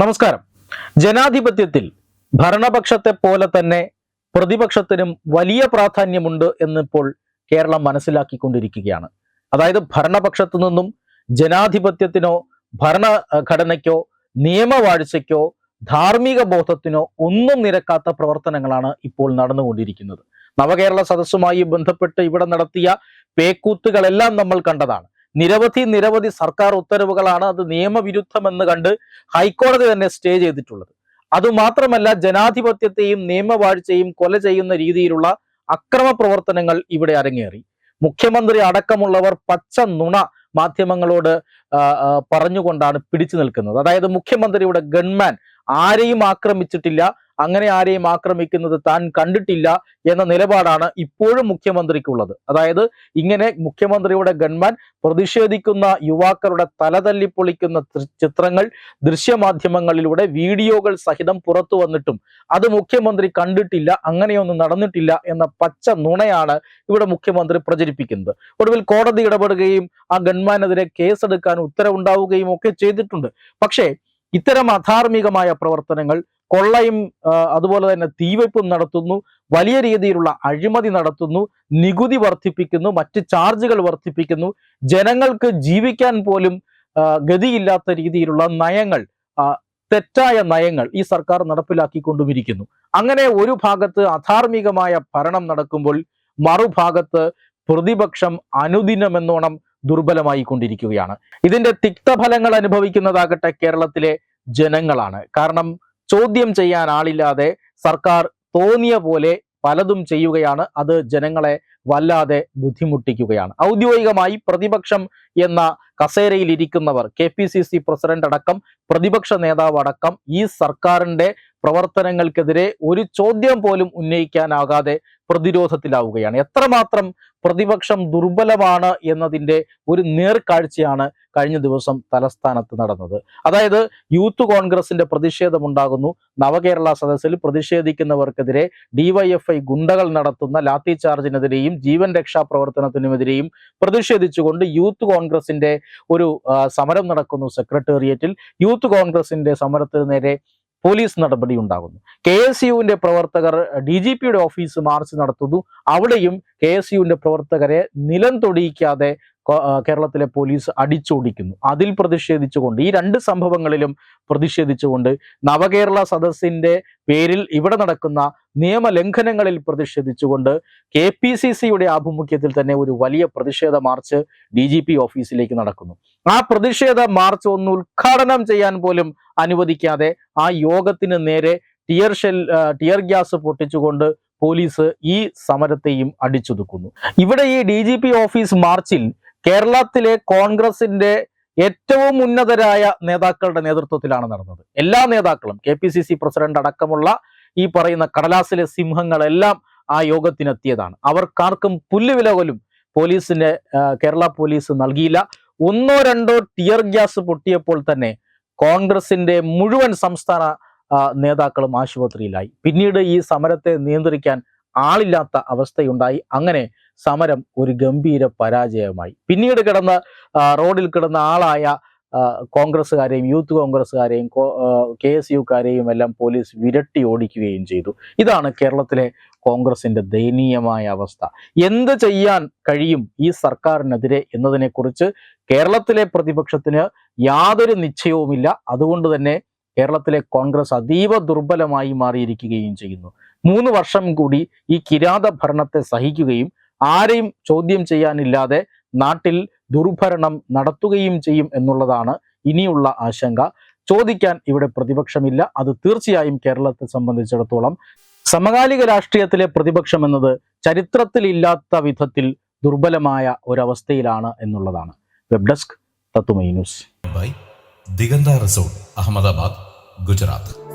നമസ്കാരം. ജനാധിപത്യത്തിൽ ഭരണപക്ഷത്തെ പോലെ തന്നെ പ്രതിപക്ഷത്തിനും വലിയ പ്രാധാന്യമുണ്ട് എന്നിപ്പോൾ കേരളം മനസ്സിലാക്കിക്കൊണ്ടിരിക്കുകയാണ്. അതായത് ഭരണപക്ഷത്തു നിന്നും ജനാധിപത്യത്തിനോ ഭരണഘടനയ്ക്കോ നിയമവാഴ്ചയ്ക്കോ ധാർമ്മിക ബോധത്തിനോ ഒന്നും നിരക്കാത്ത പ്രവർത്തനങ്ങളാണ് ഇപ്പോൾ നടന്നുകൊണ്ടിരിക്കുന്നത്. നവകേരള സദസ്സുമായി ബന്ധപ്പെട്ട് ഇവിടെ നടത്തിയ പേക്കൂത്തുകളെല്ലാം നമ്മൾ കണ്ടതാണ്. നിരവധി നിരവധി സർക്കാർ ഉത്തരവുകളാണ് അത് നിയമവിരുദ്ധമെന്ന് കണ്ട് ഹൈക്കോടതി തന്നെ സ്റ്റേ ചെയ്തിട്ടുള്ളത്. അതുമാത്രമല്ല ജനാധിപത്യത്തെയും നിയമവാഴ്ചയും കൊല ചെയ്യുന്ന രീതിയിലുള്ള അക്രമ പ്രവർത്തനങ്ങൾ ഇവിടെ അരങ്ങേറി. മുഖ്യമന്ത്രി അടക്കമുള്ളവർ പച്ച നുണ മാധ്യമങ്ങളോട് പറഞ്ഞുകൊണ്ടാണ് പിടിച്ചു നിൽക്കുന്നത്. അതായത് മുഖ്യമന്ത്രിയുടെ ഗൺമാൻ ആരെയും ആക്രമിച്ചിട്ടില്ല അങ്ങനെ ആരെയും ആക്രമിക്കുന്നത് താൻ കണ്ടിട്ടില്ല എന്ന നിലപാടാണ് ഇപ്പോഴും മുഖ്യമന്ത്രിക്കുള്ളത്. അതായത് ഇങ്ങനെ മുഖ്യമന്ത്രിയുടെ ഗൺമാൻ പ്രതിഷേധിക്കുന്ന യുവാക്കളുടെ തലതല്ലി പൊളിക്കുന്ന ചിത്രങ്ങൾ ദൃശ്യമാധ്യമങ്ങളിലൂടെ വീഡിയോകൾ സഹിതം പുറത്തു വന്നിട്ടും അത് മുഖ്യമന്ത്രി കണ്ടിട്ടില്ല അങ്ങനെയൊന്നും നടന്നിട്ടില്ല എന്ന പച്ച നുണയാണ് ഇവിടെ മുഖ്യമന്ത്രി പ്രചരിപ്പിക്കുന്നത്. ഒടുവിൽ കോടതി ഇടപെടുകയും ആ ഗൺമാനെതിരെ കേസെടുക്കാൻ ഉത്തരവുണ്ടാവുകയും ഒക്കെ ചെയ്തിട്ടുണ്ട്. പക്ഷേ ഇത്തരം അധാർമികമായ പ്രവർത്തനങ്ങൾ കൊള്ളയും അതുപോലെ തന്നെ തീവയ്പും നടത്തുന്നു വലിയ രീതിയിലുള്ള അഴിമതി നടത്തുന്നു നികുതി വർദ്ധിപ്പിക്കുന്നു മറ്റ് ചാർജുകൾ വർദ്ധിപ്പിക്കുന്നു ജനങ്ങൾക്ക് ജീവിക്കാൻ പോലും ഗതിയില്ലാത്ത രീതിയിലുള്ള നയങ്ങൾ തെറ്റായ നയങ്ങൾ ഈ സർക്കാർ നടപ്പിലാക്കിക്കൊണ്ടുമിരിക്കുന്നു. അങ്ങനെ ഒരു ഭാഗത്ത് അധാർമികമായ ഭരണം നടക്കുമ്പോൾ മറുഭാഗത്ത് പ്രതിപക്ഷം അനുദിനമെന്നോണം ദുർബലമായി കൊണ്ടിരിക്കുകയാണ് ഇതിന്റെ തിക്തഫലങ്ങൾ അനുഭവിക്കുന്നതാകട്ടെ കേരളത്തിലെ ജനങ്ങളാണ്. കാരണം ചോദ്യം ചെയ്യാൻ ആളില്ലാതെ സർക്കാർ തോന്നിയ പോലെ പലതും ചെയ്യുകയാണ്. അത് ജനങ്ങളെ വല്ലാതെ ബുദ്ധിമുട്ടിക്കുകയാണ്. ഔദ്യോഗികമായി പ്രതിപക്ഷം എന്ന കസേരയിൽ ഇരിക്കുന്നവർ K P C C president അടക്കം പ്രതിപക്ഷ നേതാവ് അടക്കം ഈ സർക്കാരിന്റെ പ്രവർത്തനങ്ങൾക്കെതിരെ ഒരു ചോദ്യം പോലും ഉന്നയിക്കാനാകാതെ പ്രതിരോധത്തിലാവുകയാണ്. എത്രമാത്രം പ്രതിപക്ഷം ദുർബലമാണ് എന്നതിന്റെ ഒരു നേർക്കാഴ്ചയാണ് കഴിഞ്ഞ ദിവസം തലസ്ഥാനത്ത് നടന്നത്. അതായത് യൂത്ത് കോൺഗ്രസിന്റെ പ്രതിഷേധമുണ്ടാകുന്നു. നവകേരള സദസ്സിൽ പ്രതിഷേധിക്കുന്നവർക്കെതിരെ ഡിവൈഎഫ്ഐ ഗുണ്ടകൾ നടത്തുന്ന ലാത്തി ചാർജിനെതിരെയും ജീവൻ രക്ഷാ പ്രവർത്തനത്തിനുമെതിരെയും പ്രതിഷേധിച്ചുകൊണ്ട് യൂത്ത് കോൺഗ്രസിന്റെ ഒരു സമരം നടക്കുന്നു സെക്രട്ടേറിയറ്റിൽ. യൂത്ത് കോൺഗ്രസിന്റെ സമരത്തിന് നേരെ പോലീസ് നടപടി ഉണ്ടാകുന്നു കെ എസ് യുവിന്റെ പ്രവർത്തകർ ഡി ജി പിയുടെ ഓഫീസ് മാർച്ച് നടത്തുന്നു. അവിടെയും കെ എസ് യുവിന്റെ പ്രവർത്തകരെ നിലം തൊടിയിക്കാതെ കേരളത്തിലെ പോലീസ് അടിച്ചോടിക്കുന്നു. അതിൽ പ്രതിഷേധിച്ചുകൊണ്ട് ഈ രണ്ട് സംഭവങ്ങളിലും പ്രതിഷേധിച്ചുകൊണ്ട് നവകേരള സദസ്സിന്റെ പേരിൽ ഇവിടെ നടക്കുന്ന നിയമലംഘനങ്ങളിൽ പ്രതിഷേധിച്ചുകൊണ്ട് കെ പി സി സിയുടെ ആഭിമുഖ്യത്തിൽ തന്നെ ഒരു വലിയ പ്രതിഷേധ മാർച്ച് ഡി ജി പി ഓഫീസിലേക്ക് നടക്കുന്നു. ആ പ്രതിഷേധ മാർച്ച് ഒന്ന് ഉദ്ഘാടനം ചെയ്യാൻ പോലും അനുവദിക്കാതെ ആ യോഗത്തിന് നേരെ ടിയർ ഷെൽ ടിയർ ഗ്യാസ് പൊട്ടിച്ചുകൊണ്ട് പോലീസ് ഈ സമരത്തെയും അടിച്ചൊതുക്കുന്നു. ഇവിടെ ഈ ഡി ഓഫീസ് മാർച്ചിൽ കേരളത്തിലെ കോൺഗ്രസിന്റെ ഏറ്റവും ഉന്നതരായ നേതാക്കളുടെ നേതൃത്വത്തിലാണ് നടന്നത്. എല്ലാ നേതാക്കളും K P C C president അടക്കമുള്ള ഈ പറയുന്ന കടലാസിലെ സിംഹങ്ങളെല്ലാം ആ യോഗത്തിനെത്തിയതാണ്. അവർക്കാർക്കും പുല്ലുവില പോലും പോലീസിന്റെ കേരള പോലീസ് നൽകിയില്ല. ഒന്നോ രണ്ടോ ടിയർ ഗ്യാസ് പൊട്ടിയപ്പോൾ തന്നെ കോൺഗ്രസിന്റെ മുഴുവൻ സംസ്ഥാന നേതാക്കളും ആശുപത്രിയിലായി. പിന്നീട് ഈ സമരത്തെ നിയന്ത്രിക്കാൻ ആളില്ലാത്ത അവസ്ഥയുണ്ടായി. അങ്ങനെ സമരം ഒരു ഗംഭീര പരാജയമായി. പിന്നീട് കിടന്ന റോഡിൽ കിടന്ന ആളായ കോൺഗ്രസ്സുകാരെയും യൂത്ത് കോൺഗ്രസ്സുകാരെയും കെ എസ് യുക്കാരെയും എല്ലാം പോലീസ് വിരട്ടി ഓടിക്കുകയും ചെയ്തു. ഇതാണ് കേരളത്തിലെ കോൺഗ്രസിന്റെ ദയനീയമായ അവസ്ഥ. എന്ത് ചെയ്യാൻ കഴിയും ഈ സർക്കാരിനെതിരെ എന്നതിനെക്കുറിച്ച് കേരളത്തിലെ പ്രതിപക്ഷത്തിന് യാതൊരു നിശ്ചയവുമില്ല. അതുകൊണ്ട് തന്നെ കേരളത്തിലെ കോൺഗ്രസ് അതീവ ദുർബലമായി മാറിയിരിക്കുകയും ചെയ്യുന്നു. മൂന്ന് വർഷം കൂടി ഈ കിരാത ഭരണത്തെ സഹിക്കുകയും ആരെയും ചോദ്യം ചെയ്യാനില്ലാതെ നാട്ടിൽ ദുർഭരണം നടത്തുകയും ചെയ്യും എന്നുള്ളതാണ് ഇനിയുള്ള ആശങ്ക. ചോദിക്കാൻ ഇവിടെ പ്രതിപക്ഷമില്ല. അത് തീർച്ചയായും കേരളത്തെ സംബന്ധിച്ചിടത്തോളം സമകാലിക രാഷ്ട്രീയത്തിലെ പ്രതിപക്ഷം എന്നത് ചരിത്രത്തിലില്ലാത്ത വിധത്തിൽ ദുർബലമായ ഒരവസ്ഥയിലാണ് എന്നുള്ളതാണ്. വെബ് ഡെസ്ക് തത്തുമൈ ന്യൂസ്. ദിഗന്ത റിസോർട്ട് അഹമ്മദാബാദ് ഗുജറാത്ത്.